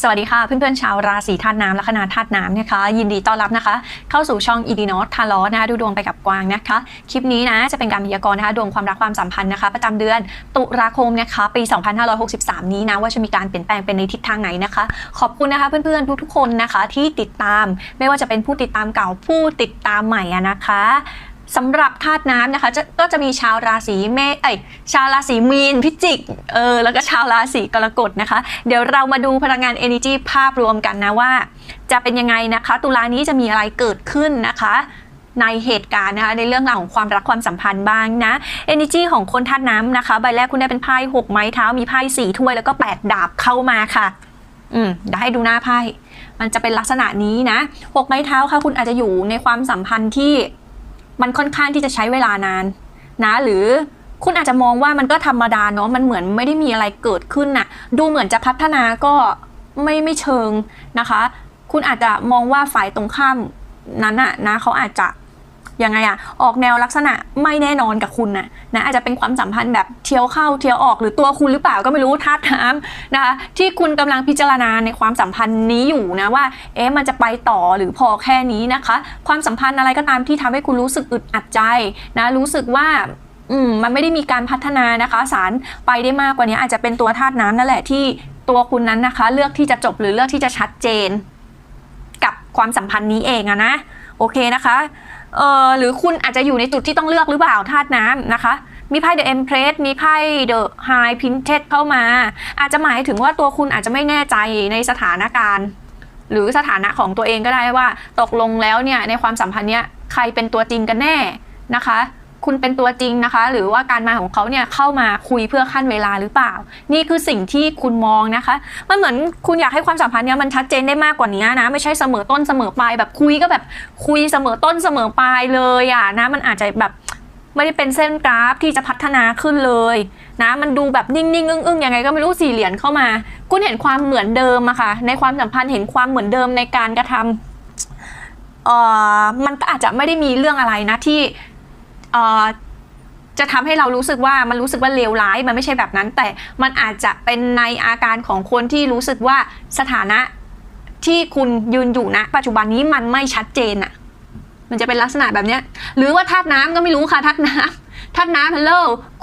สวัสดีค่ะเพื่อนๆชาวราศีธาตุน้ำและคณะธาตุน้ำนะคะ ยินดีต้อนรับนะคะ เข้าสู่ช่องอีดีนอตทาร์ลนะคะดูดวงไปกับกวางนะคะ คลิปนี้นะจะเป็นการพยากรณ์นะคะดวงความรักความสัมพันธ์นะคะ ประจำเดือนตุลาคมนะคะ ปี 2563 นี้นะว่าจะมีการเปลี่ยนแปลงเป็นในทิศทางไหนนะคะ ขอบคุณนะคะเพื่อนๆทุกๆคนนะคะที่ติดตาม ไม่ว่าจะเป็นผู้ติดตามเก่าผู้ติดตามใหม่นะคะ สำหรับธาตุน้ำนะคะจะก็จะมีชาวราศีเมษเอ้ยชาวราศีมีนพิจิกเออแล้วก็ชาวราศีกรกฎนะคะ เดี๋ยวเรามาดูพลังงาน Energy ภาพรวมกันนะว่า จะเป็นยังไงนะคะ ตุลานี้จะมีอะไรเกิดขึ้นนะคะ ในเหตุการณ์นะคะในเรื่องราวของความรักความสัมพันธ์บ้างนะ Energy ของคนธาตุน้ำนะคะ ใบแรกคุณได้เป็นไพ่หกไม้เท้ามีไพ่สี่ถ้วยแล้วก็แปดดาบเข้ามาค่ะอืมเดี๋ยวให้ดูหน้าไพ่มันจะเป็นลักษณะนี้นะหกไม้เท้าค่ะ คุณอาจจะอยู่ในความสัมพันธ์ที่ มันค่อนข้างที่จะใช้เวลานาน นะ หรือคุณอาจจะมองว่ามันก็ธรรมดาเนาะมันเหมือนไม่ได้มีอะไรเกิดขึ้นน่ะ ดูเหมือนจะพัฒนาก็ไม่ไม่เชิงนะคะ คุณอาจจะมองว่าฝ่ายตรงข้ามนั้นอะนะเขาอาจจะ ยังไงอะออกแนวลักษณะไม่แน่นอนกับคุณนะนะอาจจะเป็นความสัมพันธ์แบบเที่ยวเข้าเที่ยวออกหรือตัวคุณหรือเปล่าก็ไม่รู้ธาตุน้ำนะคะที่คุณกำลังพิจารณาในความสัมพันธ์นี้อยู่นะว่าเอ๊ะมันจะไปต่อหรือพอแค่นี้นะคะ ความสัมพันธ์อะไรก็ตามที่ทำให้คุณรู้สึกอึดอัดใจนะรู้สึกว่าอืมมันไม่ได้มีการพัฒนานะคะ สารไปได้มากกว่านี้อาจจะเป็นตัวธาตุน้ำนั่นแหละที่ตัวคุณนั้นนะคะ เลือกที่จะจบหรือเลือกที่จะชัดเจน กับความสัมพันธ์นี้เองอะนะ โอเคนะคะ เออหรือคุณอาจจะอยู่ในจุดที่ต้องเลือกหรือเปล่าธาตุน้ำนะคะ มีไพ่ The Empress มีไพ่ The High Princess เข้ามา อาจจะหมายถึงว่าตัวคุณอาจจะไม่แน่ใจในสถานการณ์ หรือสถานะของตัวเองก็ได้ว่า ตกลงแล้วเนี่ยในความสัมพันธ์เนี้ยใครเป็นตัวจริงกันแน่นะคะ คุณเป็นตัวจริงนะคะ หรือว่าการมาของเขาเนี่ยเข้ามาคุยเพื่อขั้นเวลาหรือเปล่า นี่คือสิ่งที่คุณมองนะคะ มันเหมือนคุณอยากให้ความสัมพันธ์เนี้ยมันชัดเจนได้มากกว่านี้นะไม่ใช่เสมอต้นเสมอปลายแบบคุยก็แบบคุยเสมอต้นเสมอปลายเลยอะนะมันอาจจะแบบไม่ได้เป็นเส้นกราฟที่จะพัฒนาขึ้นเลยนะมันดูแบบนิ่งๆอึ้งๆยังไงก็ไม่รู้สี่เหรียญเข้ามา คุณเห็นความเหมือนเดิมอะค่ะ ในความสัมพันธ์เห็นความเหมือนเดิมในการกระทำเอ่อมันก็อาจจะไม่ได้มีเรื่องอะไรนะที่ จะทำให้เรารู้สึกว่ามันรู้สึกว่าเลวร้ายมันไม่ใช่แบบนั้น แต่มันอาจจะเป็นในอาการของคนที่รู้สึกว่าสถานะที่คุณยืนอยู่ณปัจจุบันนี้มันไม่ชัดเจนอะมันจะเป็นลักษณะแบบเนี้ย หรือว่าธาตุน้ำก็ไม่รู้ค่ะธาตุน้ำธาตุน้ำฮัลโหล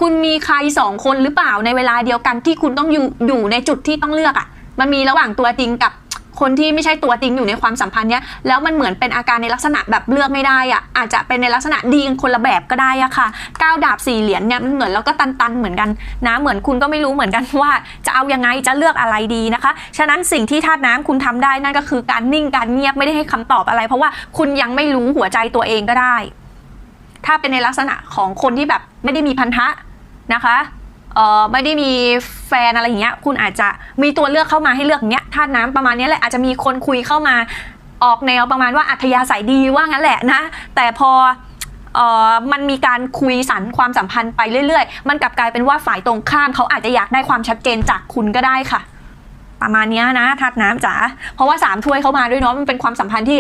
คุณมีใครสองคนหรือเปล่าในเวลาเดียวกันที่คุณต้องอยู่อยู่ในจุดที่ต้องเลือกอะมันมีระหว่างตัวจริงกับ คนที่ไม่ใช่ตัวจริงอยู่ในความสัมพันธ์เนี้ยแล้วมันเหมือนเป็นอาการในลักษณะแบบเลือกไม่ได้อะ่ะอาจจะเป็นในลักษณะดีกันคนละแบบก็ได้อะค่ะก้าวดาบสี่เหรียญเนี่ยมันเหมือนแล้วก็ตันๆเหมือนกันนะเหมือนคุณก็ไม่รู้เหมือนกันว่าจะเอายังไงจะเลือกอะไรดีนะคะ ฉะนั้นสิ่งที่ธาตุน้ำคุณทำได้นั่นก็คือการนิ่งการเงียบไม่ได้ให้คำตอบอะไร เพราะว่าคุณยังไม่รู้หัวใจตัวเองก็ได้ ถ้าเป็นในลักษณะของคนที่แบบไม่ได้มีพันธะนะคะ เอ่อไม่ได้มีแฟนอะไรอย่างเงี้ยคุณอาจจะมีตัวเลือกเข้ามาให้เลือกอย่างเงี้ยธาตุน้ำประมาณนี้แหละอาจจะมีคนคุยเข้ามาออกแนวประมาณว่าอัธยาศัยดีว่างั้นแหละนะ แต่พอเออมันมีการคุยสันความสัมพันธ์ไปเรื่อยๆ มันกลับกลายเป็นว่าฝ่ายตรงข้ามเขาอาจจะอยากได้ความชัดเจนจากคุณก็ได้ค่ะ ประมาณนี้นะธาตุน้ำจ๋าเพราะว่าสามถ้วยเข้ามาด้วยเนาะมันเป็นความสัมพันธ์ที่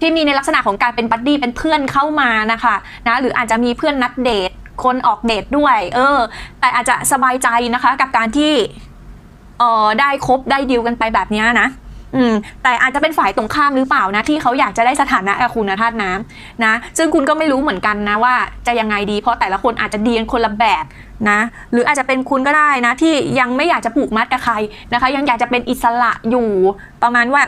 ที่มีในลักษณะของการเป็นบัดดี้เป็นเพื่อนเข้ามานะคะนะหรืออาจจะมีเพื่อนนัดเดท คนออกเดทด้วย เออ แต่อาจจะสบายใจนะคะ กับการที่เออได้คบได้ดีลกันไปแบบนี้นะอืมแต่อาจจะเป็นฝ่ายตรงข้ามหรือเปล่านะ ที่เขาอยากจะได้สถานะกับคุณนะธาตุน้ำนะ ซึ่งคุณก็ไม่รู้เหมือนกันนะว่าจะยังไงดีเพราะแต่ละคนอาจจะดีกันคนละแบบนะ หรืออาจจะเป็นคุณก็ได้นะ ที่ยังไม่อยากจะผูกมัดกับใครนะคะ ยังอยากจะเป็นอิสระอยู่ประมาณว่า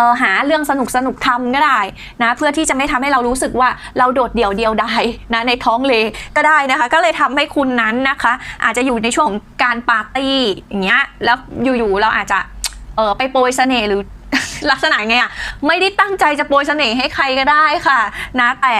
ออหาเรื่องสนุกสนุกทำก็ได้นะเพื่อที่จะไม่ทำให้เรารู้สึกว่าเราโดดเดี่ยวเดียวดายนะในท้องเลก็ได้นะคะ ก็เลยทำให้คุณนั้นนะคะ อาจจะอยู่ในช่วงของการปาร์ตี้อย่างเงี้ยแล้วอยู่ๆเราอาจจะเออไปโปรยเสน่ห์หรือลักษณะไงอะไม่ได้ตั้งใจจะโปรยเสน่ห์ให้ใครก็ได้ค่ะ นะแต่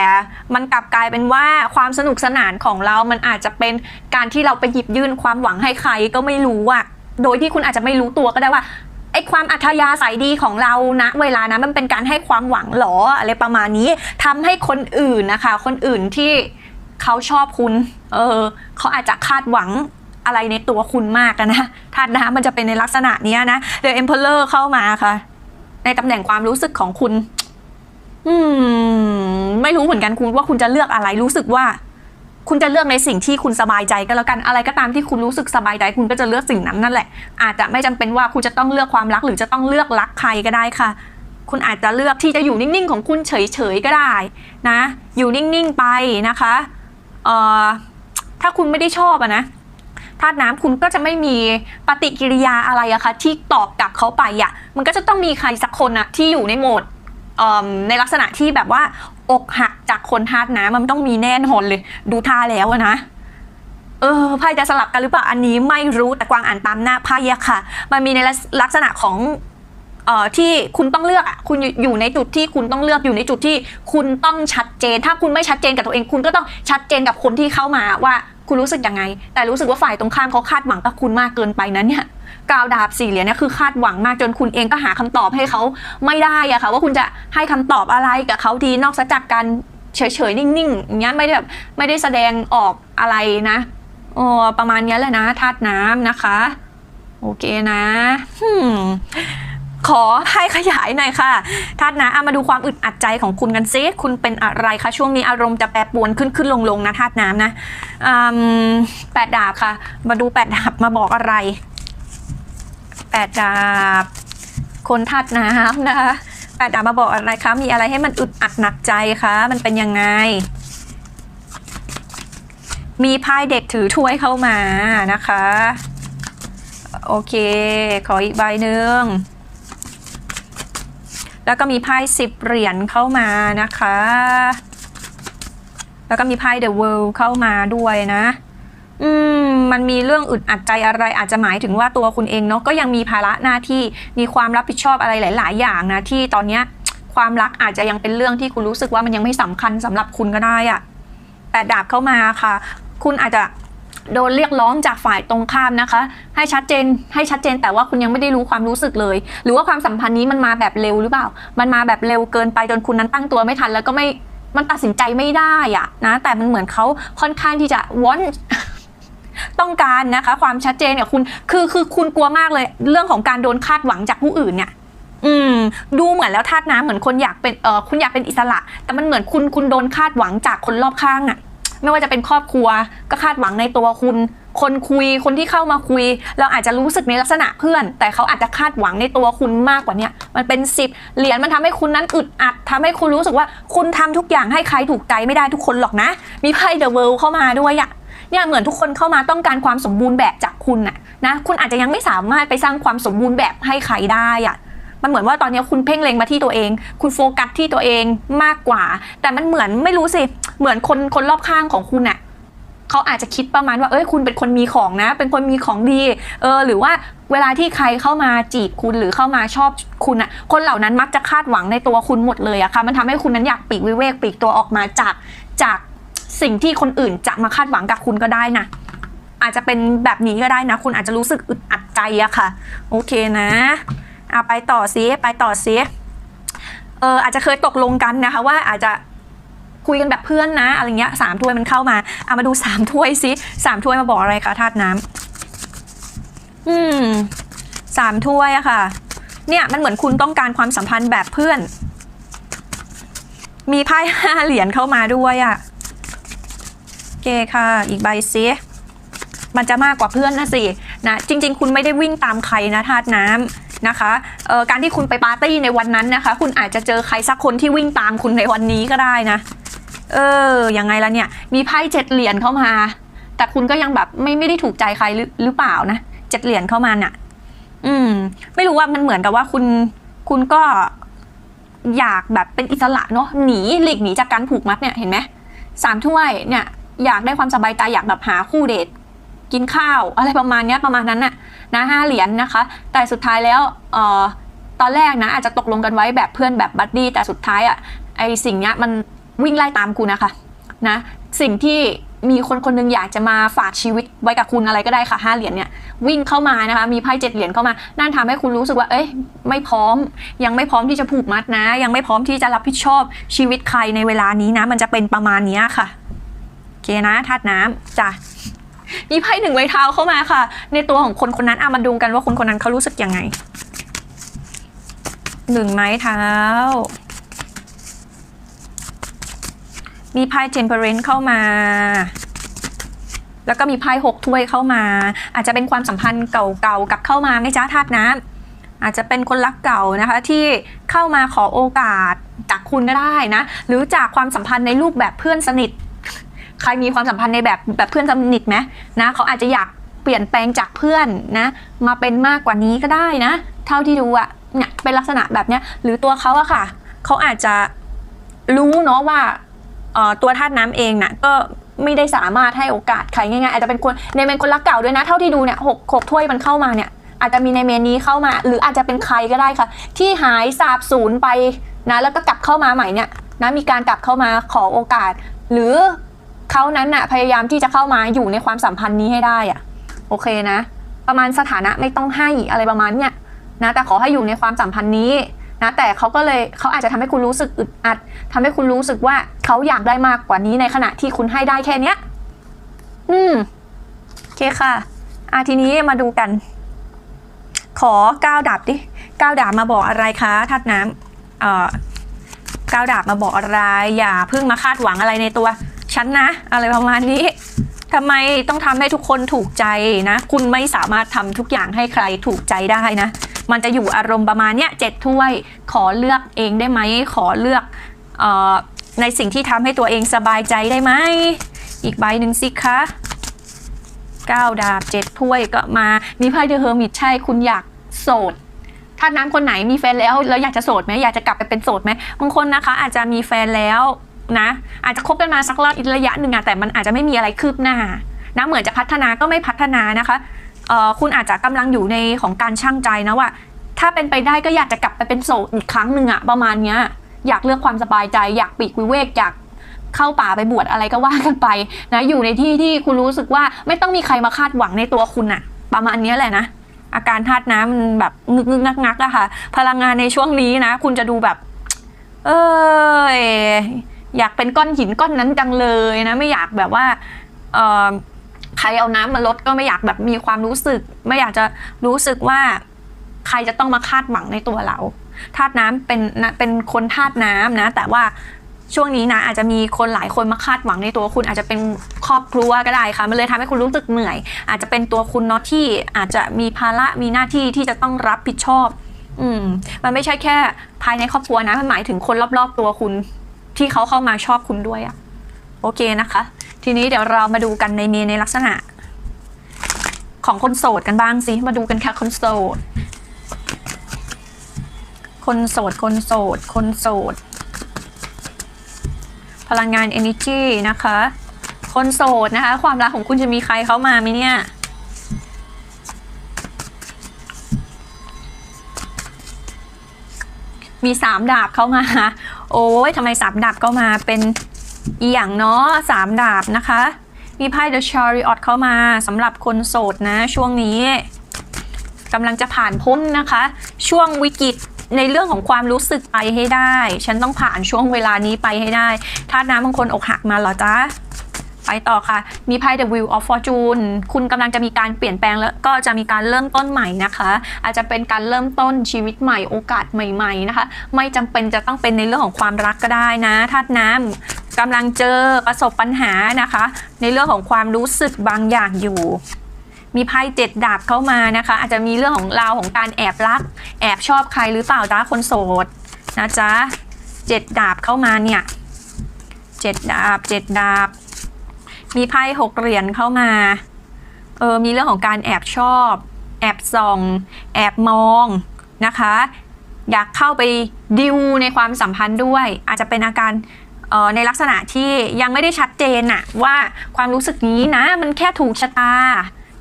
มันกลับกลายเป็นว่าความสนุกสนานของเรา มันอาจจะเป็นการที่เราไปหยิบยื่นความหวังให้ใครก็ไม่รู้อะโดยที่คุณอาจจะไม่รู้ตัวก็ได้ว่า ไอ้ความอัธยาศัยดีของเรานะเวลานะมันเป็นการให้ความหวังหรออะไรประมาณนี้ทำให้คนอื่นนะคะ คนอื่นที่เขาชอบคุณ เออเขาอาจจะคาดหวังอะไรในตัวคุณมากอะนะธาตุน้ำมันจะเป็นในลักษณะนี้นะเดี๋ยว Emperor เข้ามาค่ะ ในตำแหน่งความรู้สึกของคุณ อืม ไม่รู้เหมือนกันคุณว่าคุณจะเลือกอะไรรู้สึกว่า คุณจะเลือกในสิ่งที่คุณสบายใจก็แล้วกันอะไรก็ตามที่คุณรู้สึกสบายใจ คุณก็จะเลือกสิ่งนั้นนั่นแหละ อาจจะไม่จำเป็นว่าคุณจะต้องเลือกความรักหรือจะต้องเลือกรักใครก็ได้ค่ะ คุณอาจจะเลือกที่จะอยู่นิ่งๆ ของคุณเฉยๆก็ได้นะ อยู่นิ่งๆไปนะคะเอ่อถ้าคุณไม่ได้ชอบอะนะธาตุน้ำคุณก็จะไม่มีปฏิกิริยาอะไรอะคะที่ตอบกลับเขาไปอะมันก็จะต้องมีใครสักคนอะที่อยู่ในโหมดเอิ่มในลักษณะที่แบบว่า อกหักจากคนทาดน้ำมันต้องมีแน่นอนเลย ดูท่าแล้วนะเออไพ่จะสลับกันหรือเปล่าอันนี้ไม่รู้แต่กวางอ่านตามหน้าไพ่อะค่ะ มันมีในลักษณะของเอ่อที่คุณต้องเลือกอะคุณอยู่ในจุดที่คุณต้องเลือกอยู่ในจุดที่คุณต้องชัดเจน ถ้าคุณไม่ชัดเจนกับตัวเอง คุณก็ต้องชัดเจนกับคนที่เข้ามาว่า คุณรู้สึกยังไง แต่รู้สึกว่าฝ่ายตรงข้ามเขาคาดหวังกับคุณมากเกินไปนั้นเนี่ยกาวดาบสี่เหรียญเนี่ยคือคาดหวังมากจนคุณเองก็หาคำตอบให้เขาไม่ได้อะค่ะว่าคุณจะให้คำตอบอะไรกับเขาดีนอกจากการเฉยๆนิ่งๆอย่างเงี้ยไม่ได้แบบไม่ได้แสดงออกอะไรนะโอ้ประมาณนี้แหละนะธาตุน้ำนะคะ โอเคนะ hmm ขอให้ขยายหน่อยค่ะธาตุน้ำเอามาดูความอึดอัดใจของคุณกันซิคุณเป็นอะไรคะช่วงนี้อารมณ์จะแปรปรวนขึ้นขึ้นลงลงนะธาตุน้ำนะแปดดาบค่ะ มาดูแปดดาบมาบอกอะไรแปดดาบ คนธาตุน้ำนะคะแปดดาบมาบอกอะไรคะมีอะไรให้มันอึดอัดหนักใจคะมันเป็นยังไง มีพายเด็กถือถ้วยเข้ามานะคะ โอเค ขออีกใบหนึ่ง แล้วก็มีไพ่สิบเหรียญเข้ามานะคะ แล้วก็มีไพ่ The World เข้ามาด้วยนะ อืม มันมีเรื่องอึดอัดใจอะไรอาจจะหมายถึงว่าตัวคุณเองเนาะก็ยังมีภาระหน้าที่มีความรับผิดชอบอะไรหลาย ๆ อย่างนะที่ตอนเนี้ยความรักอาจจะยังเป็นเรื่องที่คุณรู้สึกว่ามันยังไม่สำคัญสำหรับคุณก็ได้อะแต่ดาบเข้ามาค่ะ คุณอาจจะ โดนเรียกร้องจากฝ่ายตรงข้ามนะคะ ให้ชัดเจนให้ชัดเจน แต่ว่าคุณยังไม่ได้รู้ความรู้สึกเลย หรือว่าความสัมพันธ์นี้มันมาแบบเร็วหรือเปล่า มันมาแบบเร็วเกินไปจนคุณนั้นตั้งตัวไม่ทัน แล้วก็ไม่มันตัดสินใจไม่ได้อะนะแต่มันเหมือนเขาค่อนข้างที่จะวอนต้องการนะคะ ความชัดเจนเนี่ยคุณคือคือคุณกลัวมากเลย เรื่องของการโดนคาดหวังจากผู้อื่นเนี่ยอืมดูเหมือนแล้วธาตุน้ำเหมือนคนอยากเป็นเออคุณอยากเป็นอิสระ แต่มันเหมือนคุณคุณโดนคาดหวังจากคนรอบข้างอะ ไม่ว่าจะเป็นครอบครัว ก็คาดหวังในตัวคุณ คนคุยคนที่เข้ามาคุย เราอาจจะรู้สึกในลักษณะเพื่อน แต่เขาอาจจะคาดหวังในตัวคุณมากกว่าเนี้มันเป็นสิบเหรียญมันทำให้คุณนั้นอึดอัดทำให้คุณรู้สึกว่าคุณทำทุกอย่างให้ใครถูกใจไม่ได้ทุกคนหรอกนะ มีไพ่เดอะเวิลด์เข้ามาด้วยอะเนี่ยเหมือนทุกคนเข้ามาต้องการความสมบูรณ์แบบจากคุณน่ะนะคุณอาจจะยังไม่สามารถไปสร้างความสมบูรณ์แบบให้ใครได้อะ มันเหมือนว่าตอนนี้คุณเพ่งเล็งมาที่ตัวเอง คุณโฟกัสที่ตัวเองมากกว่า แต่มันเหมือนไม่รู้สิเหมือนคนคนรอบข้างของคุณน่ะเขาอาจจะคิดประมาณว่าเอ้ยคุณเป็นคนมีของนะ เป็นคนมีของดีเออหรือว่าเวลาที่ใครเข้ามาจีบคุณหรือเข้ามาชอบคุณอะคนเหล่านั้นมักจะคาดหวังในตัวคุณหมดเลยอะค่ะมันทำให้คุณนั้นอยากปีกวิเวกปีกตัวออกมาจากจากสิ่งที่คนอื่นจะมาคาดหวังกับคุณก็ได้นะอาจจะเป็นแบบนี้ก็ได้นะ คุณอาจจะรู้สึกอึดอัดใจอะค่ะ โอเคนะ อาไปต่อซิไปต่อซิเอออาจจะเคยตกลงกันนะคะว่าอาจจะคุยกันแบบเพื่อนนะอะไรเงี้ยสามถ้วยมันเข้ามาเอามาดูสามถ้วยซิสามถ้วยมาบอกอะไรคะธาตุน้ำอืมสามถ้วยอะค่ะ เนี่ยมันเหมือนคุณต้องการความสัมพันธ์แบบเพื่อน มีไพ่ห้าเหรียญเข้ามาด้วยอะโอเคค่ะ อีกใบซิมันจะมากกว่าเพื่อนนะสินะจริง ๆ คุณไม่ได้วิ่งตามใครนะธาตุน้ำ นะคะการที่คุณไปปาร์ตี้ในวันนั้นนะคะ คุณอาจจะเจอใครสักคนที่วิ่งตามคุณในวันนี้ก็ได้นะ เออยังไงล่ะเนี่ย มีไพ่เจ็ดเหรียญเข้ามา แต่คุณก็ยังแบบไม่ไม่ได้ถูกใจใครหรือหรือเปล่านะเจ็ดเหรียญเข้ามาน่ะอืม ไม่รู้ว่ามันเหมือนกับว่าคุณคุณก็อยากแบบเป็นอิสระเนาะหนีหลีกหนีจากการผูกมัดเนี่ยเห็นไหมสามถ้วยเนี่ยอยากได้ความสบายใจอยากแบบหาคู่เดท กินข้าว อะไรประมาณนี้ประมาณนั้นน่ะนะห้าเหรียญนนะคะ แต่สุดท้ายแล้วเอ่อตอนแรกนะอาจจะตกลงกันไว้แบบเพื่อนแบบบัดดี้แต่สุดท้ายอะไอสิ่งนี้มันวิ่งไล่ตามคุณนะคะนะสิ่งที่มีคนคนหนึงอยากจะมาฝากชีวิตไว้กับคุณอะไรก็ได้ค่ะห้าเหรียญเนี่ยวิ่งเข้ามานะคะมีไพ่เจ็ดเหรียญเข้ามา นั่นทำให้คุณรู้สึกว่า เอ้ยไม่พร้อม ยังไม่พร้อมที่จะผูกมัดนะ ยังไม่พร้อมที่จะรับผิดชอบชีวิตใครในเวลานี้นะ มันจะเป็นประมาณนี้ค่ะโอเคนะธาตุน้ำจ้ะ มีไพ่หนึ่งไม้เท้าเข้ามาค่ะ ในตัวของคนคนนั้นเอามาดูกันว่าคนคนนั้นเขารู้สึกยังไงหนึ่งไม้เท้า มีไพ่ temperance เข้ามา แล้วก็มีไพ่หกถ้วยเข้ามา อาจจะเป็นความสัมพันธ์เก่าๆกลับเข้ามาไม่จ้าธาตุน้ำอาจจะเป็นคนรักเก่านะคะที่เข้ามาขอโอกาสจากคุณก็ได้นะ หรือจากความสัมพันธ์ในรูปแบบเพื่อนสนิท ใครมีความสัมพันธ์ในแบบแบบเพื่อนสนิทไหมนะเขาอาจจะอยากเปลี่ยนแปลงจากเพื่อนนะ มาเป็นมากกว่านี้ก็ได้นะ เท่าที่ดูอะเนี่ยเป็นลักษณะแบบเนี้ยหรือตัวเขาอะค่ะเขาอาจจะรู้เนาะว่าเออตัวธาตุน้ำเองน่ะก็ไม่ได้สามารถให้โอกาสใครง่ายๆ อาจจะเป็นคนในเมนคนรักเก่าด้วยนะ เท่าที่ดูเนี่ยหกหกถ้วยมันเข้ามาเนี่ย อาจจะมีในเมนนี้เข้ามา หรืออาจจะเป็นใครก็ได้ค่ะ ที่หายสาบสูญไปนะแล้วก็กลับเข้ามาใหม่เนี่ยนะมีการกลับเข้ามาขอโอกาส หรือ เขานั้นน่ะพยายามที่จะเข้ามาอยู่ในความสัมพันธ์นี้ให้ได้อะโอเคนะ ประมาณสถานะไม่ต้องให้อะไรประมาณเนี้ยนะแต่ขอให้อยู่ในความสัมพันธ์นี้นะแต่เขาก็เลยเขาอาจจะทำให้คุณรู้สึกอึดอัดทำให้คุณรู้สึกว่าเขาอยากได้มากกว่านี้ในขณะที่คุณให้ได้แค่เนี้ย อืมโอเคค่ะอะทีนี้มาดูกัน ขอก้าวดาบดิก้าวดาบมาบอกอะไรคะธาตุน้ำเอ่อก้าวดาบมาบอกอะไร อย่าเพิ่งมาคาดหวังอะไรในตัว ฉันนะ อะไรประมาณนี้ทำไมต้องทำให้ทุกคนถูกใจนะ คุณไม่สามารถทำทุกอย่างให้ใครถูกใจได้นะ มันจะอยู่อารมณ์ประมาณเนี้ยเจ็ดถ้วย ขอเลือกเองได้ไหม ขอเลือกออในสิ่งที่ทำให้ตัวเองสบายใจได้ไหม อีกใบหนึ่งสิคะเก้าดาบเจ็ดถ้วยก็มา มีไพ่เดอะเฮอร์มิตใช่คุณอยากโสด ถ้านั้นคนไหนมีแฟนแล้วแล้วอยากจะโสดไหมอยากจะกลับไปเป็นโสดไหมบางคนนะคะ อาจจะมีแฟนแล้ว นะ อาจจะคบกันมาสักระยะหนึ่งอะแต่มันอาจจะไม่มีอะไรคืบหน้านะเหมือนจะพัฒนาก็ไม่พัฒนานะคะเออคุณอาจจะกำลังอยู่ในของการช่างใจนะว่า ถ้าเป็นไปได้ก็อยากจะกลับไปเป็นโสดอีกครั้งหนึ่งอะประมาณเนี้ยอยากเลือกความสบายใจ อยากปีกวิเวกอยากเข้าป่าไปบวชอะไรก็ว่ากันไปนะอยู่ในที่ที่คุณรู้สึกว่าไม่ต้องมีใครมาคาดหวังในตัวคุณอะประมาณนี้แหละนะอาการธาตุน้ำมันแบบงึกงึกงักงักอะค่ะ พลังงานในช่วงนี้นะ คุณจะดูแบบ เออ อยากเป็นก้อนหินก้อนนั้นจังเลยนะไม่อยากแบบว่าเออใครเอาน้ำมาลดก็ไม่อยากแบบมีความรู้สึก ไม่อยากจะรู้สึกว่าใครจะต้องมาคาดหวังในตัวเราธาตุน้ำเป็นนะเป็นคนธาตุน้ำนะ แต่ว่าช่วงนี้นะอาจจะมีคนหลายคนมาคาดหวังในตัวคุณ อาจจะเป็นครอบครัวก็ได้ค่ะมันเลยทำให้คุณรู้สึกเหนื่อย อาจจะเป็นตัวคุณเนาะที่อาจจะมีภาระมีหน้าที่ที่จะต้องรับผิดชอบ อืม มันไม่ใช่แค่ภายในครอบครัวนะมันหมายถึงคนรอบๆตัวคุณ ที่เขาเข้ามาชอบคุณด้วยอะโอเคนะคะ ทีนี้เดี๋ยวเรามาดูกันในเมในลักษณะ ของคนโสดกันบ้างสิมาดูกันค่ะคนโสด คนโสดคนโสด คนโสด พลังงาน energy นะคะ คนโสดนะคะ ความรักของคุณจะมีใครเข้ามาไหมเนี่ย มีสามดาบเข้ามา โอ้ยทำไมสามดาบเข้ามาเป็นอีหยังเนาะสามดาบนะคะ มีไพ่ The Chariot เข้ามาสำหรับคนโสดนะ ช่วงนี้กำลังจะผ่านพ้นนะคะ ช่วงวิกฤตในเรื่องของความรู้สึกไปให้ได้ ฉันต้องผ่านช่วงเวลานี้ไปให้ได้ถ้าน้ำบางคนอกหักมาเหรอจ๊ะ ไปต่อค่ะ มีไพ่ The Wheel of Fortune คุณกำลังจะมีการเปลี่ยนแปลงแล้วก็จะมีการเริ่มต้นใหม่นะคะ อาจจะเป็นการเริ่มต้นชีวิตใหม่โอกาสใหม่ๆนะคะ ไม่จำเป็นจะต้องเป็นในเรื่องของความรักก็ได้นะธาตุน้ำกำลังเจอประสบปัญหานะคะ ในเรื่องของความรู้สึกบางอย่างอยู่มีไพ่เจ็ดดาบเข้ามานะคะ อาจจะมีเรื่องของราวของการแอบรัก แอบชอบใครหรือเปล่าจ๊ะคนโสดนะจ๊ะเจ็ดดาบเข้ามาเนี่ยเจ็ดดาบเจ็ดดาบ มีไพ่หกเหรียญเข้ามา เออ มีเรื่องของการแอบชอบ แอบส่อง แอบมองนะคะ อยากเข้าไปดิวในความสัมพันธ์ด้วย อาจจะเป็นอาการเอ่อในลักษณะที่ยังไม่ได้ชัดเจนอะว่าความรู้สึกนี้นะ มันแค่ถูกชะตา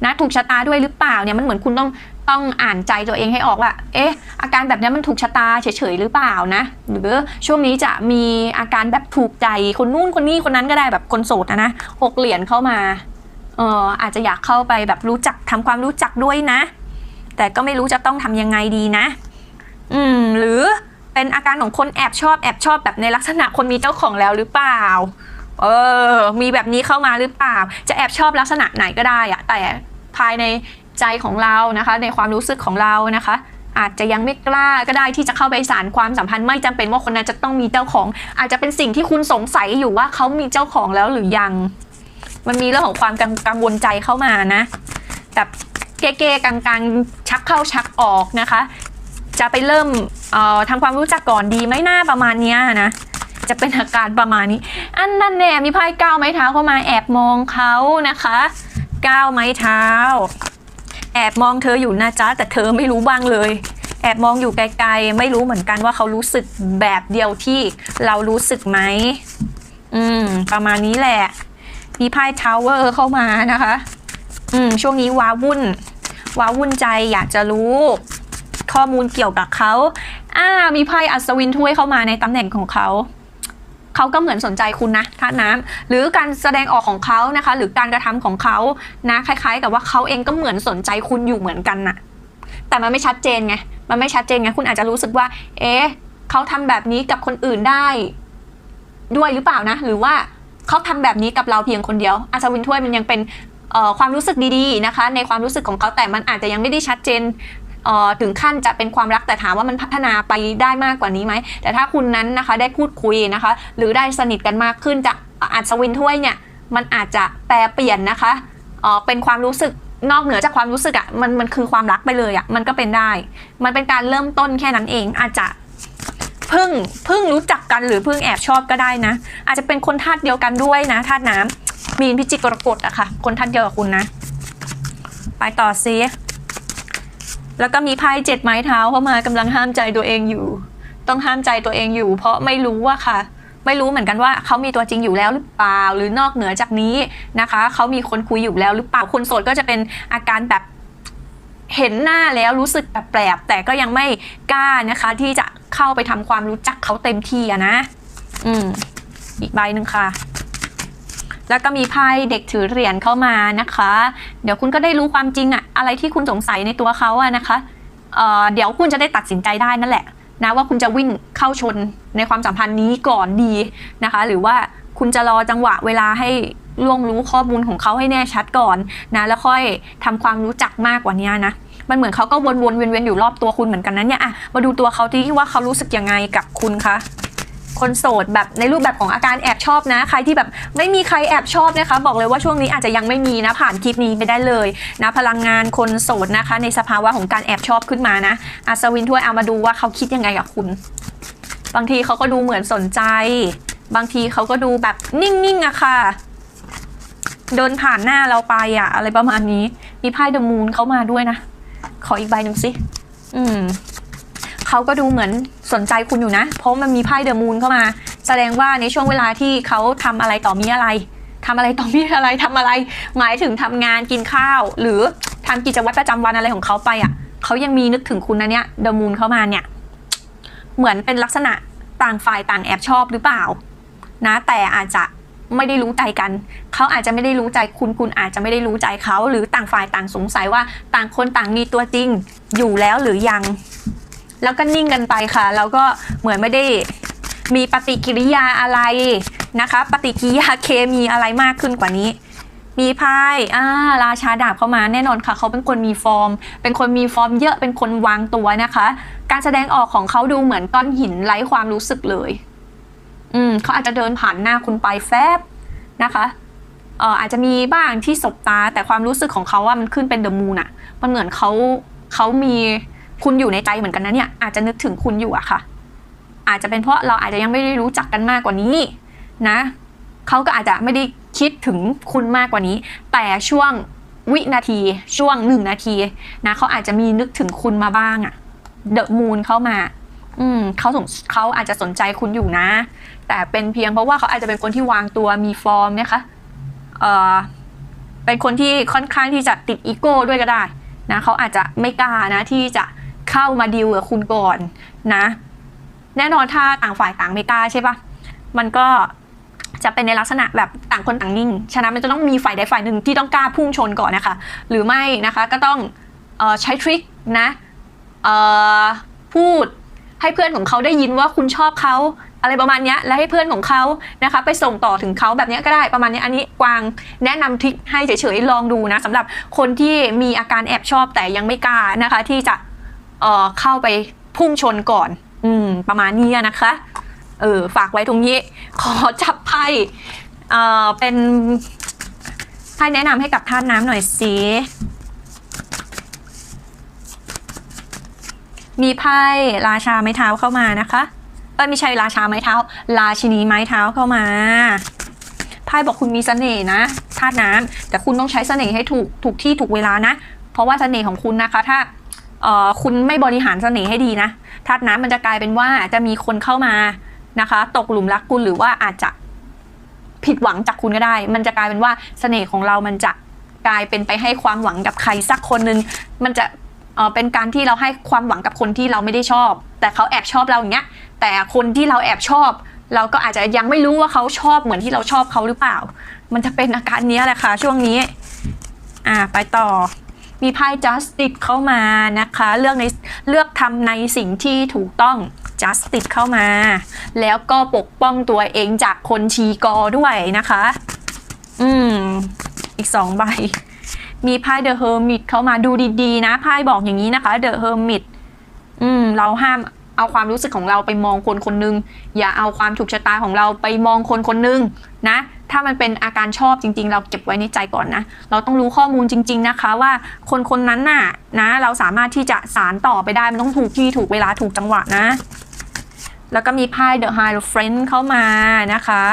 นะถูกชะตาด้วยหรือเปล่าเนี่ยมันเหมือนคุณต้อง ต้องอ่านใจตัวเองให้ออกว่า เอ๊ะ อาการแบบนี้มันถูกชะตาเฉยๆหรือเปล่านะ หรือช่วงนี้จะมีอาการแบบถูกใจคนนู่นคนนี้คนนั้นก็ได้แบบคนโสดนะนะหกเหรียญเข้ามาเอออาจจะอยากเข้าไปแบบรู้จักทำความรู้จักด้วยนะ แต่ก็ไม่รู้จะต้องทำยังไงดีนะ อืม หรือเป็นอาการของคนแอบชอบแอบชอบแบบในลักษณะคนมีเจ้าของแล้วหรือเปล่า เออ มีแบบนี้เข้ามาหรือเปล่า จะแอบชอบลักษณะไหนก็ได้อะแต่ภายใน ใจของเรานะคะ ในความรู้สึกของเรานะคะ อาจจะยังไม่กล้าก็ได้ที่จะเข้าไปสารความสัมพันธ์ไม่จำเป็นว่าคนนั้นจะต้องมีเจ้าของ อาจจะเป็นสิ่งที่คุณสงสัยอยู่ว่าเขามีเจ้าของแล้วหรือยัง มันมีเรื่องของความกังวลใจเข้ามานะแบบเก้ๆกลางๆชักเข้าชักออกนะคะ จะไปเริ่มออทำความรู้จักก่อนดีไหมหน้าประมาณนี้นะจะเป็นอาการประมาณนี้ อันนั้นแน่มีไพ่ก้าวไม้เท้าเข้ามาแอบมองเขานะคะก้าวไม้เท้า อบมองเธออยู่นะจ๊ะแต่เธอไม่รู้บ้างเลย แอบมองอยู่ไกลๆ ไม่รู้เหมือนกันว่าเขารู้สึกแบบเดียวที่เรารู้สึกไหมอืม ประมาณนี้แหละ มีไพ่ทาวเวอร์เข้ามานะคะ อืม ช่วงนี้ว้าวุ่น ว้าวุ่นใจอยากจะรู้ ข้อมูลเกี่ยวกับเขาอ่า มีไพ่อัศวินถ้วยเข้ามาในตำแหน่งของเขา เขาก็เหมือนสนใจคุณนะท่าตุน้ำหรือการแสดงออกของเขานะคะ หรือการกระทำของเขานะคล้าย ๆ กับว่าเขาเองก็เหมือนสนใจคุณอยู่เหมือนกันน่ะแต่มันไม่ชัดเจนไงมันไม่ชัดเจนไงคุณอาจจะรู้สึกว่า เอ๊ะเขาทำแบบนี้กับคนอื่นได้ ด้วยหรือเปล่านะ หรือว่าเขาทำแบบนี้กับเราเพียงคนเดียวอัศวินถ้วยมันยังเป็นความรู้สึกดีๆนะคะ ในความรู้สึกของเขาแต่มันอาจจะยังไม่ได้ชัดเจน ถึงขั้นจะเป็นความรักแต่ถามว่ามันพัฒนาไปได้มากกว่านี้ไหม แต่ถ้าคุณนั้นนะคะได้พูดคุยนะคะ หรือได้สนิทกันมากขึ้นจากอัศวินถ้วยเนี่ยมันอาจจะแปลเปลี่ยนนะคะเป็นความรู้สึกนอกเหนือจากความรู้สึกอะ่ะมันมันคือความรักไปเลยอะ่ะมันก็เป็นได้ มันเป็นการเริ่มต้นแค่นั้นเองอาจจะเพิ่งเพิ่งรู้จักกันหรือเพิ่งแอบชอบก็ได้นะ อาจจะเป็นคนธาตุเดียวกันด้วยนะธาตุน้ำมีนพิจิกกรกฎอะค่ะ คนธาตุเดียวกับคุณนะ ไปต่อซิ แล้วก็มีไพ่เจ็ดไม้เท้าเข้ามากำลังห้ามใจตัวเองอยู่ ต้องห้ามใจตัวเองอยู่ เพราะไม่รู้ว่าค่ะ ไม่รู้เหมือนกันว่าเขามีตัวจริงอยู่แล้วหรือเปล่าหรือนอกเหนือจากนี้นะคะเขามีคนคุยอยู่แล้วหรือเปล่าคนโสดก็จะเป็นอาการแบบเห็นหน้าแล้วรู้สึกแปลกๆแต่ก็ยังไม่กล้านะคะ ที่จะเข้าไปทำความรู้จักเขาเต็มที่อะนะ อืม อีกใบหนึ่งค่ะ แล้วก็มีไพ่เด็กถือเหรียญเข้ามานะคะ เดี๋ยวคุณก็ได้รู้ความจริงอะอะไรที่คุณสงสัยในตัวเขาอะนะคะเเดี๋ยวคุณจะได้ตัดสินใจได้นั่นแหละนะว่าคุณจะวิ่งเข้าชนในความสัมพันธ์นี้ก่อนดีนะคะ หรือว่าคุณจะรอจังหวะเวลาให้ล่วงรู้ข้อมูลของเขาให้แน่ชัดก่อนนะแล้วค่อยทำความรู้จักมากกว่านี้นะมันเหมือนเขาก็วนๆเวียนๆอยู่รอบตัวคุณเหมือนกันนะเนี่ยอะมาดูตัวเขาที่ว่าเขารู้สึกยังไงกับคุณคะ คนโสดแบบในรูปแบบของอาการแอบชอบนะ ใครที่แบบไม่มีใครแอบชอบนะคะ บอกเลยว่าช่วงนี้อาจจะยังไม่มีนะผ่านคลิปนี้ไปได้เลยนะพลังงานคนโสดนะคะ ในสภาวะของการแอบชอบขึ้นมานะอัศวินถ้วยเอามาดูว่าเขาคิดยังไงกับคุณ บางทีเขาก็ดูเหมือนสนใจ บางทีเขาก็ดูแบบนิ่งๆอะค่ะเดินผ่านหน้าเราไปอะอะไรประมาณนี้ มีไพ่เดอะมูนเข้ามาด้วยนะ ขออีกใบหนึ่งสิ อืม เขาก็ดูเหมือนสนใจคุณอยู่นะ เพราะมันมีไพ่เดอะมูนเข้ามา แสดงว่าในช่วงเวลาที่เขาทำอะไรต่อมีอะไรทำอะไรต่อมีอะไรทำอะไร หมายถึงทำงานกินข้าว หรือทำกิจวัตรประจำวันอะไรของเขาไปอะเขายังมีนึกถึงคุณนะเนี่ยเดอะมูนเข้ามาเนี่ยเหมือนเป็นลักษณะต่างฝ่ายต่างแอบชอบหรือเปล่า นะ แต่อาจจะไม่ได้รู้ใจกัน เขาอาจจะไม่ได้รู้ใจคุณคุณอาจจะไม่ได้รู้ใจเขา หรือต่างฝ่ายต่างสงสัยว่าต่างคนต่างมีตัวจริงอยู่แล้วหรือยัง แล้วก็นิ่งกันไปค่ะ แล้วก็เหมือนไม่ได้มีปฏิกิริยาอะไรนะคะ ปฏิกิริยาเคมีอะไรมากขึ้นกว่านี้ มีไพ่อ่าราชาดาบเข้ามาแน่นอนค่ะ เขาเป็นคนมีฟอร์ม เป็นคนมีฟอร์มเยอะเป็นคนวางตัวนะคะ การแสดงออกของเขาดูเหมือนก้อนหินไร้ความรู้สึกเลย อืมเขาอาจจะเดินผ่านหน้าคุณไปแฟบนะคะเอ่ออาจจะมีบ้างที่สบตาแต่ความรู้สึกของเขาว่ามันขึ้นเป็นเดอะมูนอะมันเหมือนเขาเขามี คุณอยู่ในใจเหมือนกันนะเนี่ยอาจจะนึกถึงคุณอยู่อะค่ะ อาจจะเป็นเพราะเราอาจจะยังไม่ได้รู้จักกันมากกว่านี้นะเขาก็อาจจะไม่ได้คิดถึงคุณมากกว่านี้ แต่ช่วงวินาทีช่วงหนึ่งนาทีนะเขาอาจจะมีนึกถึงคุณมาบ้างอะเดอะมูนเข้ามา อืมเขาสงเขาอาจจะสนใจคุณอยู่นะ แต่เป็นเพียงเพราะว่าเขาอาจจะเป็นคนที่วางตัวมีฟอร์มนะคะเอ่อเป็นคนที่ค่อนข้างที่จะติดอีโก้ด้วยก็ได้นะเขาอาจจะไม่กล้านะที่จะ เข้ามาดีลกับคุณก่อนนะ แน่นอนถ้าต่างฝ่ายต่างไม่กล้าใช่ปะมันก็จะเป็นในลักษณะแบบต่างคนต่างนิ่ง ฉะนั้นมันจะต้องมีฝ่ายใดฝ่ายหนึ่งที่ต้องกล้าพุ่งชนก่อนนะคะ หรือไม่นะคะก็ต้องออใช้ทริคนะพูดให้เพื่อนของเขาได้ยินว่าคุณชอบเขาอะไรประมาณนี้และให้เพื่อนของเขานะคะไปส่งต่อถึงเขาแบบนี้ก็ได้ประมาณนี้อันนี้กวางแนะนำทริคให้เฉยๆลองดูนะสำหรับคนที่มีอาการแอบชอบแต่ยังไม่กล้านะคะ ที่จะ เอ่อเข้าไปพุ่งชนก่อน อืม ประมาณนี้นะคะ เออฝากไว้ตรงนี้ ขอจับไพ่เอ่อเป็นให้แนะนำให้กับธาตุน้ำหน่อยสิมีไพ่ราชาไม้เท้าเข้ามานะคะเอ้ยไม่ใช่ราชาไม้เท้า ราชินีไม้เท้าเข้ามาไพ่บอกคุณมีเสน่ห์นะธาตุน้ำแต่คุณต้องใช้เสน่ห์ให้ถูกถูกที่ถูกเวลานะ เพราะว่าเสน่ห์ของคุณนะคะ ถ้า คุณไม่บริหารเสน่ห์ให้ดีนะธาตุน้ำมันจะกลายเป็นว่าจะมีคนเข้ามานะคะ ตกหลุมรักคุณหรือว่าอาจจะผิดหวังจากคุณก็ได้ มันจะกลายเป็นว่าเสน่ห์ของเรามันจะกลายเป็นไปให้ความหวังกับใครสักคนหนึ่งมันจะเป็นการที่เราให้ความหวังกับคนที่เราไม่ได้ชอบ แต่เขาแอบชอบเราอย่างเงี้ย แต่คนที่เราแอบชอบ เราก็อาจจะยังไม่รู้ว่าเขาชอบเหมือนที่เราชอบเขาหรือเปล่า มันจะเป็นอาการนี้แหละค่ะช่วงนี้ อ่า ไปต่อ มีไพ่ justice เข้ามานะคะ เลือกในเลือกทำในสิ่งที่ถูกต้อง justice เข้ามา แล้วก็ปกป้องตัวเองจากคนชีกอด้วยนะคะ อืม อีกสองใบ มีไพ่ the hermit เข้ามาดูดีๆ นะไพ่บอกอย่างนี้นะคะ the hermit อืม เราห้าม เอาความรู้สึกของเราไปมองคนคนนึง อย่าเอาความถูกชะตาของเราไปมองคนคนนึงนะ ถ้ามันเป็นอาการชอบจริง ๆ เราเก็บไว้ในใจก่อนนะ เราต้องรู้ข้อมูลจริง ๆนะคะ ว่าคนคนนั้นน่ะนะ เราสามารถที่จะสารต่อไปได้ มันต้องถูกที่ถูกเวลาถูกจังหวะนะ แล้วก็มีไพ่ The High Friend เข้ามานะคะ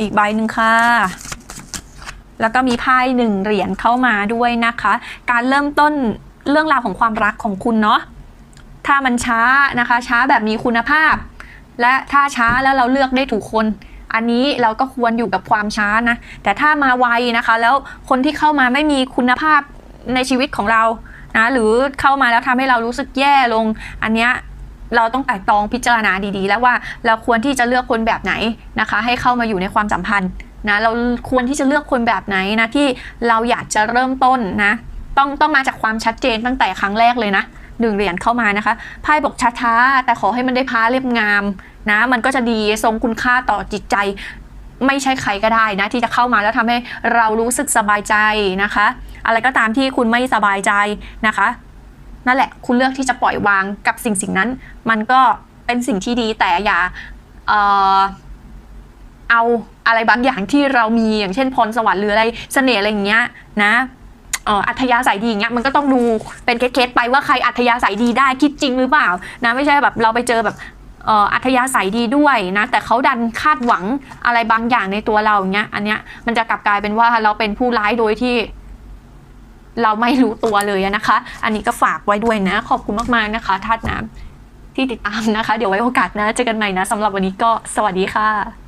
อีกใบหนึ่งค่ะแล้วก็มีไพ่หนึ่งเหรียญเข้ามาด้วยนะคะ การเริ่มต้นเรื่องราวของความรักของคุณเนาะ ถ้ามันช้านะคะ ช้าแบบมีคุณภาพ และถ้าช้าแล้วเราเลือกได้ถูกคน อันนี้เราก็ควรอยู่กับความช้านะ แต่ถ้ามาไวนะคะ แล้วคนที่เข้ามาไม่มีคุณภาพในชีวิตของเรานะหรือเข้ามาแล้วทำให้เรารู้สึกแย่ลง อันเนี้ยเราต้องไต่ตองพิจารณาดีๆ แล้วว่าเราควรที่จะเลือกคนแบบไหนนะคะ ให้เข้ามาอยู่ในความสัมพันธ์นะเราควรที่จะเลือกคนแบบไหนนะที่เราอยากจะเริ่มต้นนะต้องต้องมาจากความชัดเจนตั้งแต่ครั้งแรกเลยนะ หนึ่งเหรียญเข้ามานะคะไพ่บอกช้าๆแต่ขอให้มันได้พาเรียบงามนะมันก็จะดีทรงคุณค่าต่อจิตใจ ไม่ใช่ใครก็ได้นะที่จะเข้ามาแล้วทำให้เรารู้สึกสบายใจนะคะ อะไรก็ตามที่คุณไม่สบายใจนะคะ นั่นแหละคุณเลือกที่จะปล่อยวางกับสิ่งสิ่งนั้น มันก็เป็นสิ่งที่ดีแต่อย่าเอ่อเอาอะไรบางอย่างที่เรามีอย่างเช่นพรสวรรค์หรืออะไรเสน่ห์อะไรอย่างเงี้ยนะ อ่ออัธยาศัยดีอย่างเงี้ยมันก็ต้องดูเป็นเคสๆไปว่าใครอัธยาศัยดีได้คิดจริงหรือเปล่านะไม่ใช่แบบเราไปเจอแบบอ่ออัธยาศัยดีด้วยนะแต่เขาดันคาดหวังอะไรบางอย่างในตัวเราอย่างเงี้ยอันเนี้ยมันจะกลับกลายเป็นว่าเราเป็นผู้ร้ายโดยที่ เราไม่รู้ตัวเลยนะคะ อันนี้ก็ฝากไว้ด้วยนะ ขอบคุณมากๆนะคะทาดน้ำที่ติดตามนะคะ เดี๋ยวไว้โอกาสนะเจอกันใหม่นะสำหรับวันนี้ก็สวัสดีค่ะ